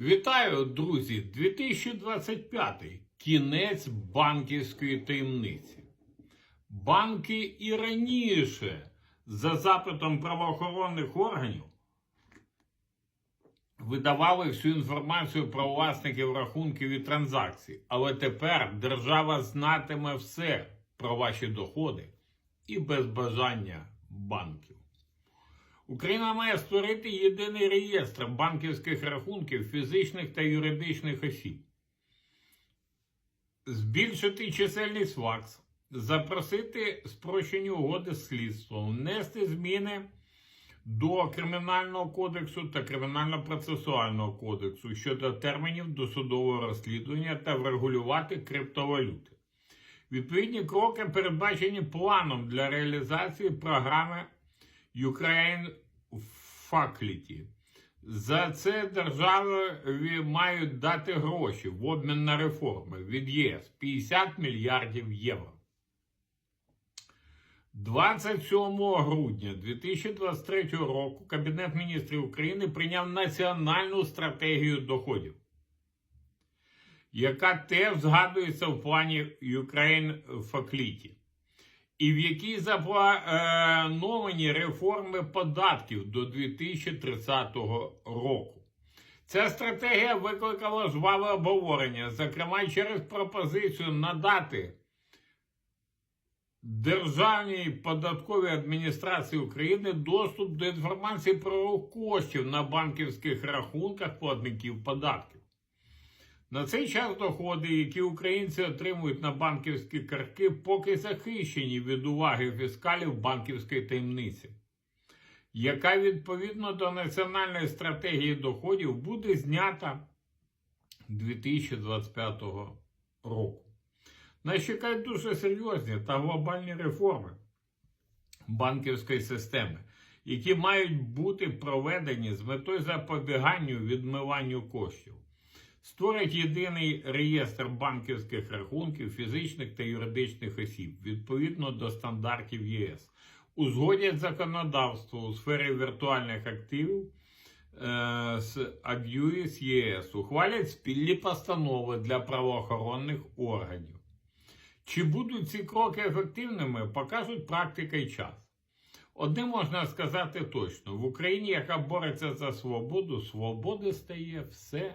Вітаю, друзі! 2025. Кінець банківської таємниці. Банки і раніше, за запитом правоохоронних органів, видавали всю інформацію про власників рахунків і транзакцій. Але тепер держава знатиме все про ваші доходи і без бажання банків. Україна має створити єдиний реєстр банківських рахунків фізичних та юридичних осіб, збільшити чисельність ВАКС, запросити спрощені угоди з слідством, внести зміни до Кримінального кодексу та Кримінально-процесуального кодексу щодо термінів досудового розслідування та врегулювати криптовалюти. Відповідні кроки передбачені планом для реалізації програми Ukraine Faculty. За це державі мають дати гроші в обмін на реформи від ЄС 50 мільярдів євро. 27 грудня 2023 року Кабінет міністрів України прийняв національну стратегію доходів, яка теж згадується в плані Ukraine Faculty і в якій заплановані реформи податків до 2030 року. Ця стратегія викликала жваве обговорення, зокрема через пропозицію надати Державній податковій адміністрації України доступ до інформації про рух коштів на банківських рахунках платників податків. На цей час доходи, які українці отримують на банківські картки, поки захищені від уваги фіскалів банківської таємниці, яка відповідно до національної стратегії доходів буде знята 2025 року. Нас чекають дуже серйозні та глобальні реформи банківської системи, які мають бути проведені з метою запобіганню відмиванню коштів. Створять єдиний реєстр банківських рахунків фізичних та юридичних осіб відповідно до стандартів ЄС, узгодять законодавство у сфері віртуальних активів е, з Аб'юїс ЄС, ухвалять спільні постанови для правоохоронних органів. Чи будуть ці кроки ефективними, покажуть практика і час. Одне можна сказати точно: в Україні, яка бореться за свободу, свободи стає все